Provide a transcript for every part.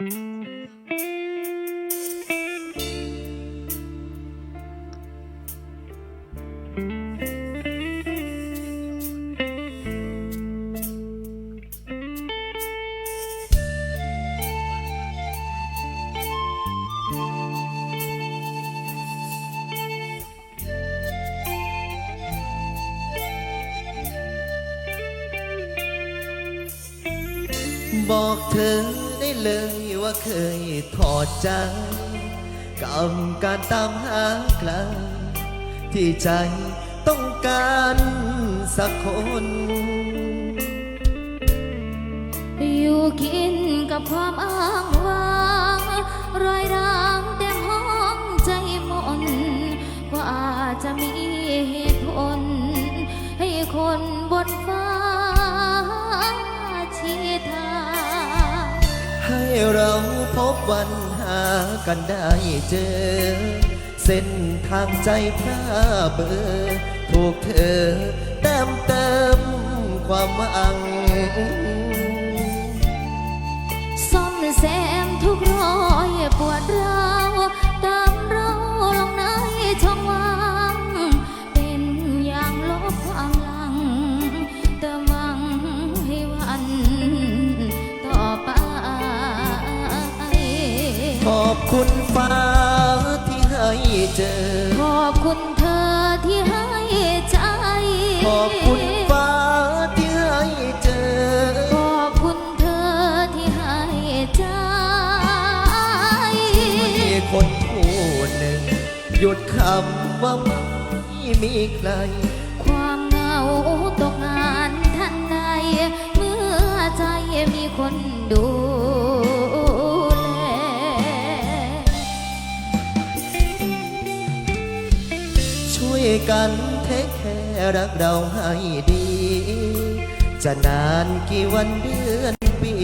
บอกเธอ ได้เลยว่าเคยถอดใจกับการตามหาใครที่ใจต้องการสักคน อยู่กินกับความอ้างว้างรอยร้างเต็มห้องใจมนกว่าจะมีเหตุผล ให้คนบนฟ้า เราพบวันหากันได้เจอ เส้นทางใจพระเบอร์ถูกเธอเติมเติมความหวัง คุณฟ้าที่ให้เจอ ขอบคุณเธอที่ให้ใจ ขอบคุณฟ้าที่ให้เจอ ขอบคุณเธอที่ให้ใจ มีคนผู้หนึ่ง หยุดคำว่าไม่มีใคร ความเหงาตกงานทันใดเมื่อใจมีคนดู ช่วยกันเทคแค่รักเราให้ดี จะนานกี่วันเดือนปี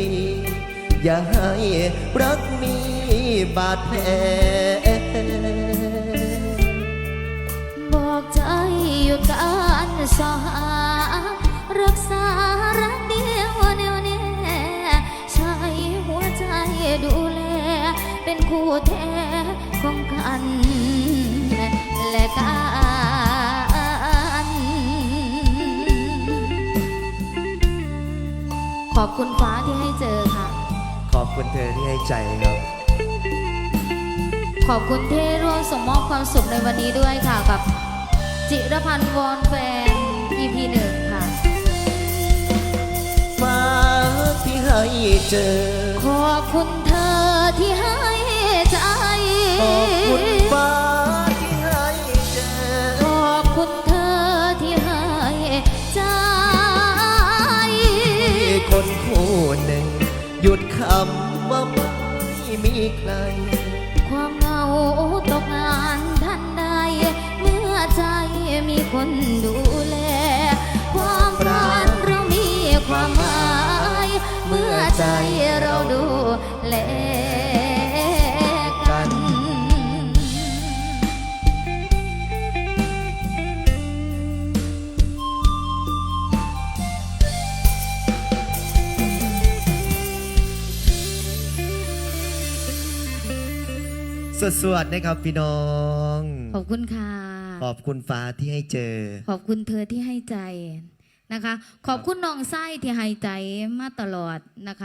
อย่าให้รักมีบาดแผลบอกใจหยุดการสอหารักษารักเดียวแน่วแน่ใช้หัวใจดูแล เป็นคู่แท้ของกันและกัน ขอบคุณฟ้าที่ให้เจอค่ะ ขอบคุณเธอที่ให้ใจครับ ขอบคุณที่ร่วมส่งมอบความสุขในวันนี้ด้วยค่ะกับ จิรพันธ์วอนแฟน EP หนึ่งค่ะ ฟ้าที่ให้เจอ ขอบคุณเธอที่ให้ใจ ขอบคุณฟ้า อ่ำว่าไม่มีใคร ความเหงาตกงานทันใด เมื่อใจมีคนดูแล ความรันเรามีความหมาย เมื่อใจเราดูแล สวดๆนะครับพี่น้อง ขอบคุณค่ะ ขอบคุณฟ้าที่ให้เจอ ขอบคุณเธอที่ให้ใจนะคะ ขอบคุณน้องไส้ที่ให้ใจมาตลอดนะคะ